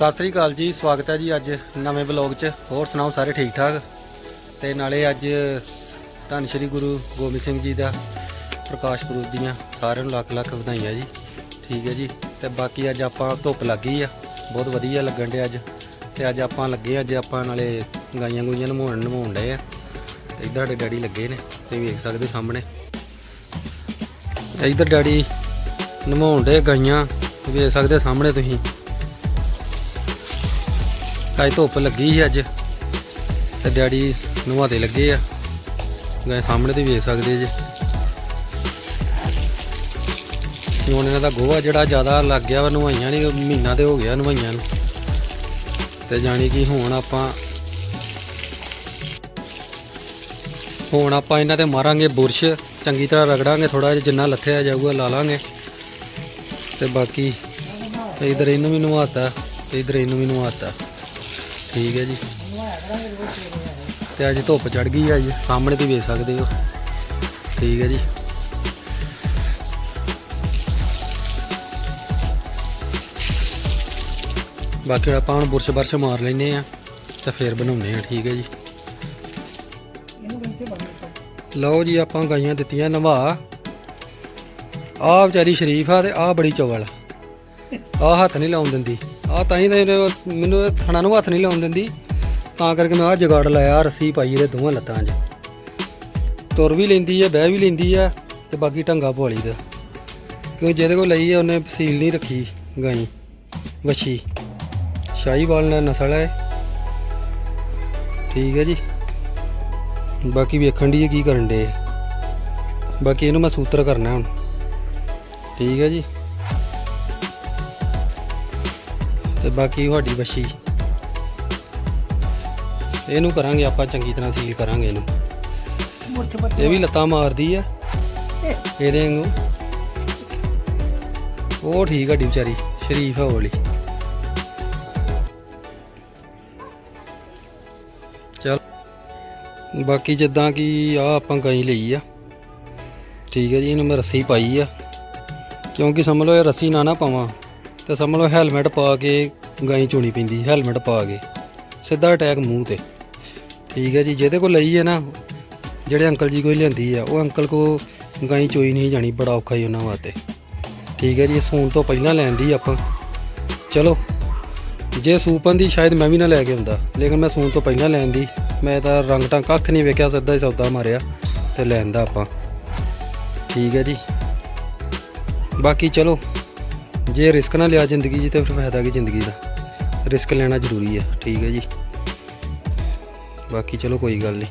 ਸਤਿ ਸ੍ਰੀ ਅਕਾਲ ਜੀ, ਸਵਾਗਤ ਹੈ ਜੀ ਅੱਜ ਨਵੇਂ ਬਲੌਗ 'ਚ। ਹੋਰ ਸੁਣਾਓ, ਸਾਰੇ ਠੀਕ ਠਾਕ? ਤੇ ਨਾਲੇ ਅੱਜ ਧੰਨ ਸ਼੍ਰੀ ਗੁਰੂ ਗੋਬਿੰਦ ਸਿੰਘ ਜੀ ਦਾ ਪ੍ਰਕਾਸ਼ ਪੁਰਬ ਦੀਆਂ ਸਾਰਿਆਂ ਨੂੰ ਲੱਖ ਲੱਖ ਵਧਾਈਆਂ ਜੀ। ਠੀਕ ਹੈ ਜੀ, ਤੇ ਬਾਕੀ ਅੱਜ ਆਪਾਂ ਧੁੱਪ ਲੱਗ ਗਈ ਆ, ਬਹੁਤ ਵਧੀਆ ਲੱਗਣ ਡਿਆ ਅੱਜ। ਤੇ ਅੱਜ ਆਪਾਂ ਲੱਗੇ ਅੱਜ ਆਪਾਂ ਨਾਲੇ ਗਾਈਆਂ ਗੁਈਆਂ ਨਮਾਉਣ ਨਮਾਉਣ ਡਏ ਆ। ਤੇ ਇੱਧਰ ਸਾਡੇ ਡੈਡੀ ਲੱਗੇ ਨੇ, ਤੁਸੀਂ ਵੇਖ ਸਕਦੇ ਹੋ ਸਾਹਮਣੇ। ਇੱਧਰ ਡੈਡੀ ਨਮਾਉਣ ਡੇ ਗਾਈਆਂ ਵੇਖ ਸਕਦੇ ਸਾਹਮਣੇ ਤੁਸੀਂ। ਅੱਜ ਧੁੱਪ ਲੱਗੀ ਸੀ ਅੱਜ ਤੇ ਡੈਡੀ ਨਵਾਤੇ ਲੱਗੇ ਆ। ਗਏ ਸਾਹਮਣੇ ਤੇ ਵੇਖ ਸਕਦੇ ਜੇ। ਹੁਣ ਇਹਨਾਂ ਦਾ ਗੋਹਾ ਜਿਹੜਾ ਜ਼ਿਆਦਾ ਲੱਗ ਗਿਆ ਵਾ, ਨਵਾਈਆਂ ਨਹੀਂ ਮਹੀਨਾ ਤੇ ਹੋ ਗਿਆ ਨਵਾਈਆਂ ਨੂੰ। ਤੇ ਜਾਣੀ ਕਿ ਹੁਣ ਆਪਾਂ ਹੁਣ ਆਪਾਂ ਇਹਨਾਂ ਤੇ ਮਾਰਾਂਗੇ ਬੁਰਸ਼। ਚੰਗੀ ਤਰ੍ਹਾਂ ਰਗੜਾਂਗੇ ਥੋੜਾ ਜਿਹਾ ਜਿੰਨਾ ਲੱਥਿਆ ਜਾਊਗਾ ਲਾ ਲਾਂਗੇ। ਤੇ ਬਾਕੀ ਇਧਰ ਇਹਨੂੰ ਵੀ ਨਵਾਤਾ, ਤੇ ਇਧਰ ਇਹਨੂੰ ਵੀ ਨਵਾਤਾ। ਠੀਕ ਹੈ ਜੀ। ਤੇ ਅੱਜ ਧੁੱਪ ਚੜ ਗਈ ਆ ਜੀ, ਸਾਹਮਣੇ ਤੇ ਵੇਖ ਸਕਦੇ ਹੋ। ਠੀਕ ਹੈ ਜੀ। ਬਾਕੀ ਆਪਾਂ ਹੁਣ ਬੁਰਸ਼ ਬਰਸ਼ ਮਾਰ ਲੈਨੇ ਆ ਤਾਂ ਫੇਰ ਬਣਾਉਨੇ ਆ, ਠੀਕ ਹੈ ਜੀ। ਲਓ ਜੀ, ਆਪਾਂ ਗਾਈਆਂ ਦਿੱਤੀਆਂ ਨਵਾ। ਆਹ ਵਿਚਾਰੀ ਸ਼ਰੀਫ ਆ ਤੇ ਆਹ ਬੜੀ ਚਵਲ ਆਹ ਹੱਥ ਨਹੀਂ ਲਾਉਣ ਦਿੰਦੀ। ਆਹ ਤਾਂ ਹੀ ਤਾਂ ਇਹਨੇ ਮੈਨੂੰ ਇਹ ਥਣਾ ਨੂੰ ਹੱਥ ਨਹੀਂ ਲਾਉਣ ਦਿੰਦੀ। ਤਾਂ ਕਰਕੇ ਮੈਂ ਆਹ ਜਗਾੜ ਲਾਇਆ ਰੱਸੀ ਪਾਈ ਇਹਦੇ ਦੋਵਾਂ ਲੱਤਾਂ 'ਚ। ਤੁਰ ਵੀ ਲੈਂਦੀ ਹੈ ਬਹਿ ਵੀ ਲੈਂਦੀ ਹੈ ਤੇ ਬਾਕੀ ਢੰਗਾ ਭੋਲੀ ਦਾ। ਕਿਉਂ ਜਿਹਦੇ ਕੋਲ ਲਈ ਆ, ਉਹਨੇ ਸੀਲ ਨਹੀਂ ਰੱਖੀ ਗਾਈ, ਵਛੀ। ਸ਼ਾਹੀਵਾਲ ਨਾਲ ਨਸਲ ਹੈ ਠੀਕ ਹੈ ਜੀ। ਬਾਕੀ ਵੇਖਣ ਦੀ ਕੀ ਕਰਨ ਦੇ ਬਾਕੀ ਇਹਨੂੰ ਮੈਂ ਸੂਤਰ ਕਰਨਾ ਹੁਣ। ਠੀਕ ਹੈ ਜੀ। ਤੇ ਬਾਕੀ ਤੁਹਾਡੀ ਵੱਛੀ ਇਹਨੂੰ ਕਰਾਂਗੇ ਆਪਾਂ ਚੰਗੀ ਤਰ੍ਹਾਂ ਸੀਲ ਕਰਾਂਗੇ ਇਹਨੂੰ। ਇਹ ਵੀ ਲੱਤਾਂ ਮਾਰਦੀ ਆ। ਇਹਦੇ ਵਾਂਗੂ। ਉਹ ਠੀਕ ਆ ਡੀ ਵਿਚਾਰੀ ਸ਼ਰੀਫ ਆ ਵਾਲੀ ਚਲ। ਬਾਕੀ ਜਿੱਦਾਂ ਕਿ ਆ ਆਪਾਂ ਗਾਈ ਲਈ ਆ। ਠੀਕ ਹੈ ਜੀ ਇਹਨੂੰ ਮੈਂ ਰੱਸੀ ਪਾਈ ਆ। ਕਿਉਂਕਿ ਸਮਝ ਲਓ ਇਹ ਰੱਸੀ ਨਾ ਨਾ ਪਾਵਾਂ। ਤੇ ਸਮਝ ਲਓ ਹੈਲਮਟ ਪਾ ਕੇ ਗਾਈ ਚੋਣੀ ਪੈਂਦੀ ਹੈਲਮਟ ਪਾ ਕੇ। ਸਿੱਧਾ ਅਟੈਕ ਮੂੰਹ ਤੇ। ਠੀਕ ਹੈ ਜੀ, ਜਿਹਦੇ ਕੋਲ ਲਈ ਹੈ ਨਾ, ਜਿਹੜੇ ਅੰਕਲ ਜੀ ਕੋਈ ਲਿਆਂਦੀ ਆ, ਉਹ ਅੰਕਲ ਕੋ ਗਾਈ ਚੋਈ ਨਹੀਂ ਜਾਣੀ, ਬੜਾ ਔਖਾ ਹੀ ਉਹਨਾਂ ਵਾਸਤੇ। ਠੀਕ ਹੈ ਜੀ ਸੂਣ ਤੋਂ ਪਹਿਲਾਂ ਲੈਂਦੀ ਆਪਾਂ। ਚਲੋ, ਜੇ ਸੂਪਨ ਦੀ ਸ਼ਾਇਦ ਮੈਂ ਵੀ ਨਾ ਲੈ ਕੇ ਆਉਂਦਾ। ਲੇਕਿਨ ਮੈਂ ਸੂਣ ਤੋਂ ਪਹਿਲਾਂ ਲੈਂਦੀ ਮੈਂ ਤਾਂ ਰੰਗ ਟਾਂ ਕੱਖ ਨਹੀਂ ਵੇਖਿਆ, ਸਿੱਧਾ ਹੀ ਸੌਦਾ ਮਾਰਿਆ ਤੇ ਲੈਂਦਾ ਆਪਾਂ। ਠੀਕ ਹੈ ਜੀ। ਬਾਕੀ ਚਲੋ ਜੇ ਰਿਸਕ ਨਾ ਲਿਆ ਜ਼ਿੰਦਗੀ 'ਚ ਤੇ ਫਿਰ ਫਾਇਦਾ ਕੀ ਜ਼ਿੰਦਗੀ ਦਾ? ਰਿਸਕ ਲੈਣਾ ਜ਼ਰੂਰੀ ਹੈ ਠੀਕ ਹੈ ਜੀ। ਬਾਕੀ ਚਲੋ ਕੋਈ ਗੱਲ ਨਹੀਂ।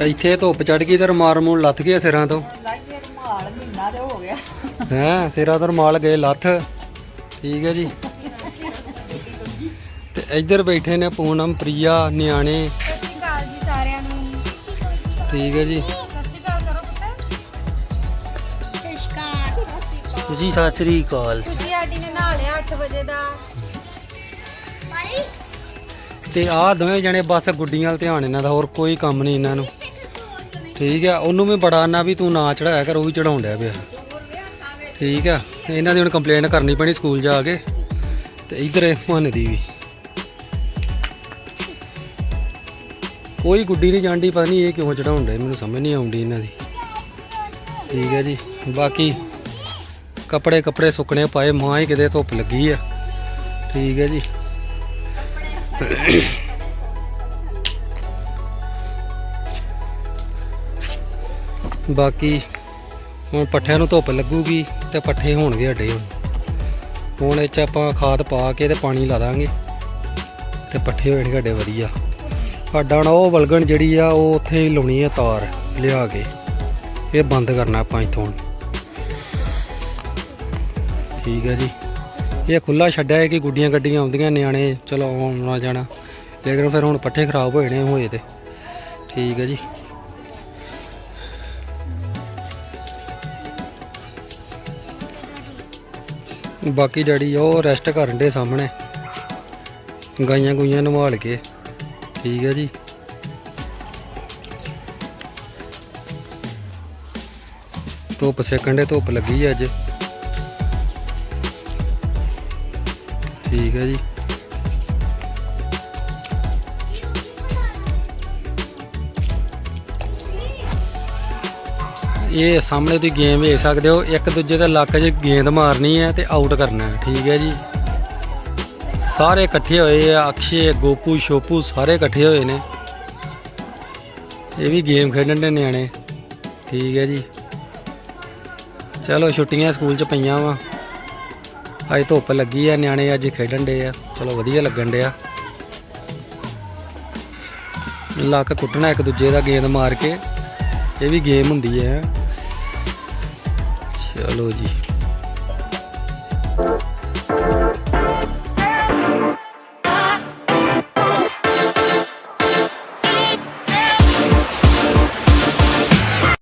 ਇੱਥੇ ਧੁੱਪ ਚੜ ਗਈ ਤੇ ਰਮਾਰ ਮੂਲ ਲੱਥ ਗਿਆ ਸਿਰਾਂ ਤੋਂ। ਲਾਈਏ ਰੁਮਾਲ ਮਹੀਨਾ ਤੇ ਹੋ ਗਿਆ। ਹੈਂ ਸਿਰਾਂ ਤੋਂ ਰਮਾਲ ਗਏ ਲੱਥ। ਠੀਕ ਹੈ ਜੀ। ਤੇ ਇੱਧਰ ਬੈਠੇ ਨੇ ਪੂਨਮ ਪ੍ਰਿਆ ਨਿਆਣੇ। ਸਤਿ ਸ਼੍ਰੀ ਅਕਾਲ ਜੀ ਸਾਰਿਆਂ ਨੂੰ। ਠੀਕ ਹੈ ਜੀ। ਜੀ। ਸਤਿ ਸ੍ਰੀ ਅਕਾਲ। ਤੁਸੀਂ ਸਾਡੀ ਨੇ ਨਹਾ ਲਿਆ 8 ਵਜੇ ਦਾ। ਤੇ ਆਹ ਦੋਵੇਂ ਜਣੇ ਬਸ ਗੁੱਡੀਆਂ ਵੱਲ ਧਿਆਨ ਇਹਨਾਂ ਦਾ ਹੋਰ ਕੋਈ ਕੰਮ ਨਹੀਂ ਇਹਨਾਂ ਨੂੰ। ਠੀਕ ਆ ਉਹਨੂੰ ਵੀ ਬੜਾ ਨਾ ਵੀ ਤੂੰ ਨਾ ਚੜਾਇਆ ਕਰ ਉਹ ਵੀ ਚੜਾਉਣ ਡਿਆ ਪਿਆ। ਠੀਕ ਆ ਇਹਨਾਂ ਦੀ ਹੁਣ ਕੰਪਲੇਂਟ ਕਰਨੀ ਪੈਣੀ ਸਕੂਲ ਜਾ ਕੇ ਤੇ ਇਧਰ ਇਹ ਮਨ ਦੀ ਵੀ। ਕੋਈ ਗੁੱਡੀ ਨਹੀਂ ਜਾਂਦੀ ਪਤਾ ਨਹੀਂ ਇਹ ਕਿਉਂ ਚੜਾਉਣ ਡੇ ਮੈਨੂੰ ਸਮਝ ਨਹੀਂ ਆਉਂਦੀ ਇਹਨਾਂ ਦੀ। ਠੀਕ ਹੈ ਜੀ ਬਾਕੀ ਕੱਪੜੇ ਕੱਪੜੇ ਸੁੱਕਣੇ ਪਾਏ, ਮਾਂ ਹੀ ਕਿਤੇ ਧੁੱਪ ਲੱਗੀ ਆ। ਠੀਕ ਹੈ ਜੀ। ਬਾਕੀ ਹੁਣ ਪੱਠਿਆਂ ਨੂੰ ਧੁੱਪ ਲੱਗੂਗੀ ਤੇ ਪੱਠੇ ਹੋਣਗੇ ਸਾਡੇ ਹੁਣ। ਹੁਣ ਇਹ ਚ ਆਪਾਂ ਖਾਦ ਪਾ ਕੇ ਤੇ ਪਾਣੀ ਲਾ ਦਾਂਗੇ। ਤੇ ਪੱਠੇ ਹੋਣਗੇ ਸਾਡੇ ਵਧੀਆ। ਸਾਡਾ ਨਾ ਉਹ ਵਲਗਣ ਜਿਹੜੀ ਆ, ਉਹ ਉੱਥੇ ਹੀ ਲਾਉਣੀ ਆ ਤਾਰ ਲਿਆ ਕੇ। ਇਹ ਬੰਦ ਕਰਨਾ ਆਪਾਂ ਇੱਥੋਂ ਠੀਕ ਹੈ ਜੀ। ਇਹ ਖੁੱਲਾ ਛੱਡਿਆ ਹੈ ਕਿ ਗੁੱਡੀਆਂ ਗੱਡੀਆਂ ਆਉਂਦੀਆਂ ਨਿਆਣੇ, ਚਲੋ ਆਉਣਾ ਜਾਣਾ। ਲੇਕਿਨ ਫਿਰ ਹੁਣ ਪੱਠੇ ਖਰਾਬ ਹੋਏ ਨੇ ਹੋਏ ਤੇ। ਠੀਕ ਹੈ ਜੀ। ਬਾਕੀ ਡੈਡੀ ਉਹ ਰੈਸਟ ਕਰਨ ਦੇ ਸਾਹਮਣੇ। ਗਾਈਆਂ ਗੁਈਆਂ ਨਵਾਲ ਕੇ। ਠੀਕ ਹੈ ਜੀ। ਧੁੱਪ ਸੇਕਣ ਦੇ ਧੁੱਪ ਲੱਗੀ ਅੱਜ। ਠੀਕ ਹੈ ਜੀ। ਇਹ ਸਾਹਮਣੇ ਤੁਸੀਂ ਗੇਮ ਵੇਖ ਸਕਦੇ ਹੋ। ਇੱਕ ਦੂਜੇ ਦੇ ਲੱਕ 'ਚ ਗੇਂਦ ਮਾਰਨੀ ਹੈ ਤੇ ਆਊਟ ਕਰਨਾ ਹੈ। ਠੀਕ ਹੈ ਜੀ। ਸਾਰੇ ਇਕੱਠੇ ਹੋਏ ਆ। ਅਕਸ਼ੇ, ਗੋਪੂ, ਸ਼ੋਪੂ ਸਾਰੇ ਇਕੱਠੇ ਹੋਏ ਨੇ। ਇਹ ਵੀ ਗੇਮ ਖੇਡਣ ਦੇ ਨਿਆਣੇ। ਠੀਕ ਹੈ ਜੀ। ਚਲੋ ਛੁੱਟੀਆਂ ਸਕੂਲ 'ਚ ਪਈਆਂ ਵਾ। ਅੱਜ ਧੁੱਪ ਲੱਗੀ ਆ, ਨਿਆਣੇ ਅੱਜ ਖੇਡਣ ਡੇ ਆ। ਚਲੋ ਵਧੀਆ ਲੱਗਣ ਡਿਆ। ਲੱਕ ਕੁੱਟਣਾ ਇੱਕ ਦੂਜੇ ਦਾ ਗੇਂਦ ਮਾਰ ਕੇ। ਇਹ ਵੀ ਗੇਮ ਹੁੰਦੀ ਹੈ। ਚਲੋ ਜੀ।